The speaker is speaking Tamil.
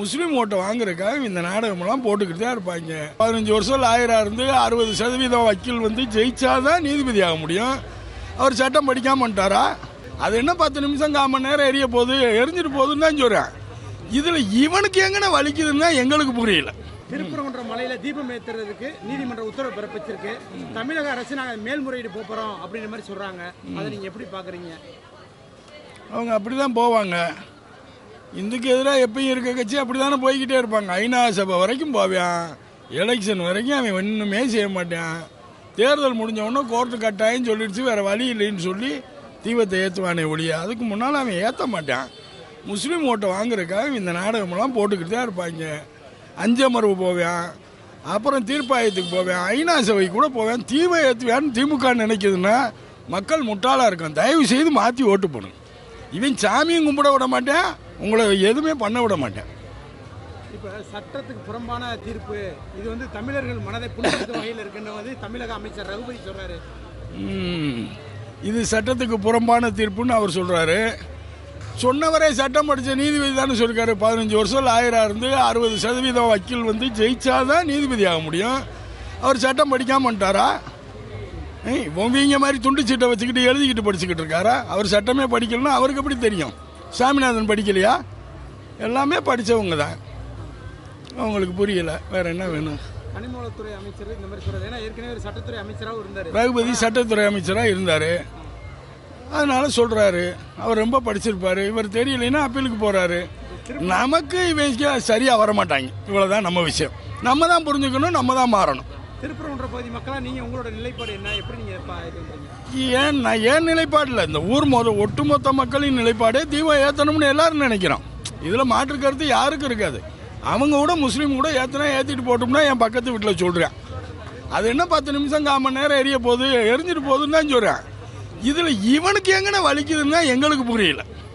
முஸ்லீம் ஓட்டை வாங்குறதுக்காக இந்த நாடகமெல்லாம் போட்டுக்கிட்டு தான் இருப்பாங்க. பதினஞ்சு வருஷம் லாயரா இருந்து அறுபது சதவீதம் வக்கீல் வந்து ஜெயிச்சாதான் நீதிபதி ஆக முடியும். அவர் சட்டம் படிக்காம வந்துட்டாரா? அது என்ன பத்து நிமிஷம் கால் மணி நேரம் எரிய போகுது எரிஞ்சிட்டு போகுதுன்னு தான் சொல்றேன். இதுல இவனுக்கு எங்கன வலிக்குதுன்னா எங்களுக்கு புரியல. திருப்பரங்குன்ற மலையில தீபம் ஏத்துறதுக்கு நீதிமன்ற உத்தரவு பிறப்பிச்சிருக்கு. தமிழக அரசு நாங்க மேல்முறையீடு போப் போறோம் அப்படின்ற மாதிரி சொல்றாங்க. அதை நீங்க எப்படி பாக்குறீங்க? அவங்க அப்படி தான் போவாங்க. இந்துக்கு எதிராக எப்பயும் இருக்க கட்சி அப்படி தானே போய்கிட்டே இருப்பாங்க. ஐநா சபை வரைக்கும் போவான். எலெக்ஷன் வரைக்கும் அவன் ஒன்றுமே செய்ய மாட்டான். தேர்தல் முடிஞ்ச உடனே கோர்ட்டு கட்டாயம் சொல்லிடுச்சு வேறு வழி இல்லைன்னு சொல்லி தீபத்தை ஏற்றுவானே ஒழிய அதுக்கு முன்னால் அவன் ஏற்ற மாட்டான். முஸ்லீம் ஓட்டை வாங்குறதுக்காக இந்த நாடகமெல்லாம் போட்டுக்கிட்டு தான் இருப்பாங்க அஞ்சமர்வு போவேன். அப்புறம் தீர்ப்பாயத்துக்கு போவேன். ஐநா சபை கூட போவேன். தீவை ஏற்றுவேன்னு திமுக நினைக்கிதுன்னா மக்கள் முட்டாளாக இருக்கான். தயவு செய்து மாற்றி ஓட்டு போடுங்க. இவன் சாமியும் கும்பிட விட மாட்டேன். உங்களை எதுவுமே பண்ண விட மாட்டேன். இப்ப சட்டத்துக்கு புறம்பான தீர்ப்பு இது வந்து தமிழர்கள் மனதை புண்படுத்தும் வகையில் இருக்குன்னு வந்து தமிழக அமைச்சர் ரகுபதி சொல்றாரு. ம், இது சட்டத்துக்கு புறம்பான தீர்ப்புன்னு அவர் சொல்றாரு. சொன்னவரே சட்டம் படித்த நீதிபதி தானே சொல்லிருக்காரு. பதினஞ்சு வருஷம் லாயரா இருந்து அறுபது சதவீதம் வக்கீல் வந்து ஜெயிச்சாதான் நீதிபதி ஆக முடியும். அவர் சட்டம் படிக்காம ஏய், இவங்க மாதிரி துண்டு சீட்டை வச்சுக்கிட்டு எழுதிக்கிட்டு படிச்சுக்கிட்டு இருக்காரா? அவர் சட்டமே படிக்கலன்னா அவருக்கு எப்படி தெரியும்? சாமிநாதன் படிக்கலையா? எல்லாமே படித்தவங்க தான். அவங்களுக்கு புரியல. வேற என்ன வேணும்? கனிமவளத்துறை அமைச்சர் இந்த மாதிரி சொல்றாரு. ஏன்னா ஏற்கனவே ஒரு சட்டத்துறை அமைச்சராகவும் இருந்தாரு. ரகுபதி சட்டத்துறை அமைச்சராக இருந்தார். அதனால சொல்கிறாரு அவர் ரொம்ப படிச்சிருப்பாரு. இவர் தெரியலைன்னா அப்பீலுக்கு போகிறாரு நமக்கு இவங்க சரியாக வர மாட்டாங்க இவ்வளோதான் நம்ம விஷயம். நம்ம தான் புரிஞ்சுக்கணும் நம்ம தான் மாறணும். திருப்பரங்குன்ற பகுதி மக்களா நீங்க உங்களோட நிலைப்பாடு என்ன? எப்படி நீங்க இது ஏன் நான் ஏன் நிலைப்பாடில் இந்த ஊர் மொத ஒட்டுமொத்த மக்களின் நிலைப்பாடே தீபம் ஏற்றணும்னு எல்லாரும் நினைக்கிறோம். இதில் மாற்று கருத்து யாருக்கும் இருக்காது. அவங்க கூட முஸ்லீம் கூட ஏற்றினா ஏற்றிட்டு போட்டோம்னா என் பக்கத்து வீட்டில் சொல்கிறேன் அது என்ன பத்து நிமிஷம் கால் மணி நேரம் எரிய போகுது எரிஞ்சிட்டு போகுதுன்னு தான் சொல்கிறேன் இதில் இவனுக்கு எங்கன வலிக்குதுன்னா எங்களுக்கு புரியல.